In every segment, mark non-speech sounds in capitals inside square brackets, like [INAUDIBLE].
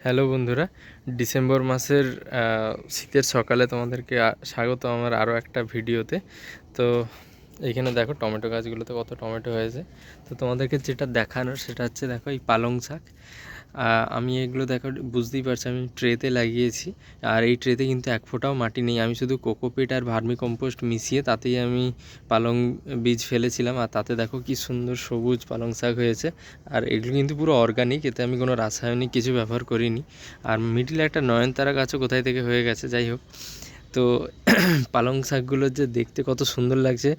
Hello বন্ধুরা December মাসের শীতের সকালে তোমাদেরকে স্বাগত আমার আরও একটা ভিডিওতে। তো এইখানে দেখো টমেটো গাছগুলোতে কত টমেটো হয়েছে। তো তোমাদেরকে যেটা দেখানোর সেটা হচ্ছে দেখো এই পালং শাক। আমি এগুলো দেখো বুঝতেই পারছি, আমি ট্রেতে লাগিয়েছি। আর এই ট্রেতে কিন্তু এক ফোঁটাও মাটি নেই। আমি শুধু কোকোপিট আর ভার্মি কম্পোস্ট মিশিয়ে তাতেই আমি পালং বীজ ফেলেছিলাম। আর তাতে দেখো কি সুন্দর সবুজ পালং শাক হয়েছে। আর এগুলো কিন্তু পুরো অর্গানিক এতে আমি কোনো রাসায়নিক কিছু ব্যবহার করিনি। আর মিডিলে একটা নয়নতারা গাছও কোথায় থেকে হয়ে গেছে, যাই হোক। তো [CLEARS THROAT] পালং শাকগুলো যে দেখতে কত সুন্দর লাগছে,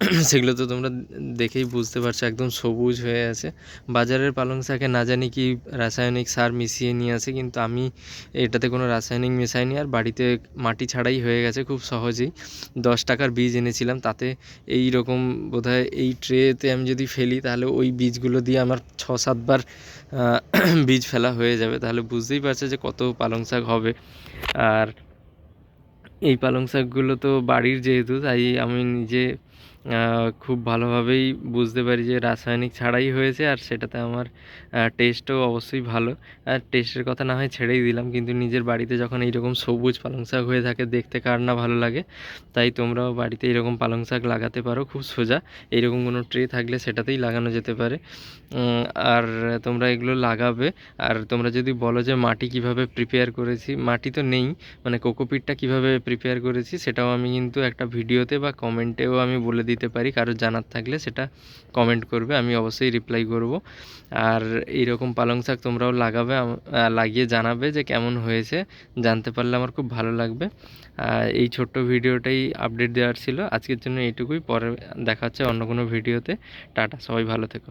[CLEARS THROAT] সেগুলো তো তোমরা দেখেই বুঝতে পারছ, একদম সবুজ হয়ে আছে। বাজারের পালং শাকে না জানি কি রাসায়নিক সার মিশিয়ে নিয়ে আসে কিন্তু আমি এটাতে কোনো রাসায়নিক মেশাইনি আর বাড়িতে মাটি ছাড়াই হয়ে গেছে খুব সহজেই। দশ টাকার বীজ এনেছিলাম, তাতে এই রকম বোধহয় এই ট্রেতে আমি যদি ফেলি, তাহলে ওই বীজগুলো দিয়ে আমার ছ সাতবার [CLEARS THROAT] বীজ ফেলা হয়ে যাবে। তাহলে বুঝতেই পারছ যে কত পালং শাক হবে। আর এই পালং শাকগুলো তো বাড়ির যেহেতু তাই আমি নিজে খুব ভালোভাবেই বুঝতে পারি যে রাসায়নিক ছাড়াই হয়েছে আর সেটাতে আমার টেস্টও অবশ্যই ভালো। আর টেস্টের কথা না হয় ছেড়েই দিলাম, কিন্তু নিজের বাড়িতে যখন এইরকম সবুজ পালং শাক হয়ে থাকে, দেখতে কার না ভালো লাগে, তাই তোমরাও বাড়িতে এরকম পালং শাক লাগাতে পারো, খুব সোজা। এইরকম কোনো ট্রে থাকলে সেটাতেই লাগানো যেতে পারে। আর তোমরা এগুলো লাগাবে, আর তোমরা যদি বলো যে মাটি কীভাবে প্রিপেয়ার করেছি, মাটি তো নেই মানে কোকোপিটটা কীভাবে প্রিপেয়ার করেছি, সেটাও আমি কিন্তু একটা ভিডিওতে বা কমেন্টেও আমি বলে দিতে পারি, কারও জানার থাকলে সেটা কমেন্ট করবে, আমি অবশ্যই রিপ্লাই করব। আর এইরকম পালং শাক তোমরাও লাগাবে লাগিয়ে জানাবে যে কেমন হয়েছে, জানতে পারলে আমার খুব ভালো লাগবে। আর এই ছোট্ট ভিডিওটাই আপডেট দেওয়ার ছিল, আজকের জন্য এইটুকুই, পরে দেখা হচ্ছে অন্য কোনো ভিডিওতে। টাটা, সবাই ভালো থেকো।